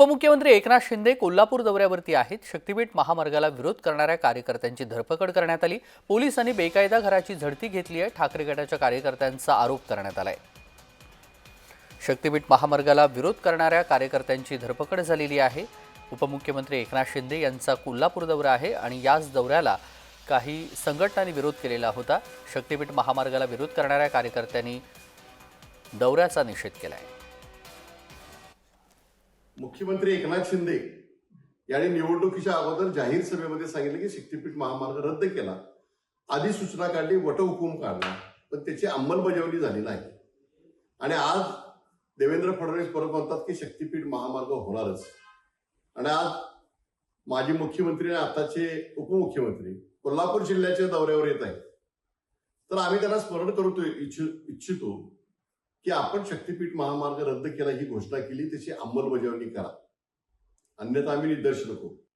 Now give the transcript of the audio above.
उपमुख्यमंत्री एकनाथ शिंदे कोल्हापूर दौऱ्यावरती आहेत. शक्तीपीठ महामार्गाला विरोध करणाऱ्या कार्यकर्त्यांची धरपकड करण्यात आली. पोलिसांनी बेकायदा घराची झडती घेतली आहे. ठाकरे गटाच्या कार्यकर्त्यांचा आरोप करण्यात आलाय. शक्तीपीठ महामार्गाला विरोध करणाऱ्या कार्यकर्त्यांची धरपकड झालेली आहे. उपमुख्यमंत्री एकनाथ शिंदे यांचा कोल्हापूर दौरा आहे आणि याच दौऱ्याला काही संघटनांनी विरोध केलेला होता. शक्तीपीठ महामार्गाला विरोध करणाऱ्या कार्यकर्त्यांनी दौऱ्याचा निषेध केला आहे मुख्यमंत्री एकनाथ शिंदे यांनी निवडणुकीच्या अगोदर जाहीर सभेमध्ये सांगितलं की शक्तीपीठ महामार्ग रद्द केला. आधी सूचना काढली वटहुकूम काढला पण त्याची अंमलबजावणी झाली नाही. आणि आज देवेंद्र फडणवीस परत म्हणतात की शक्तीपीठ महामार्ग होणारच. आणि आज माजी मुख्यमंत्री आणि आताचे उपमुख्यमंत्री कोल्हापूर जिल्ह्याच्या दौऱ्यावर येत आहेत. तर आम्ही त्यांना स्मरण करतो इच्छ इच्छितो की आपण शक्तीपीठ महामार्ग रद्द केला ही घोषणा केली त्याची अंमलबजावणी करा. अन्यथा आम्ही निदर्श करू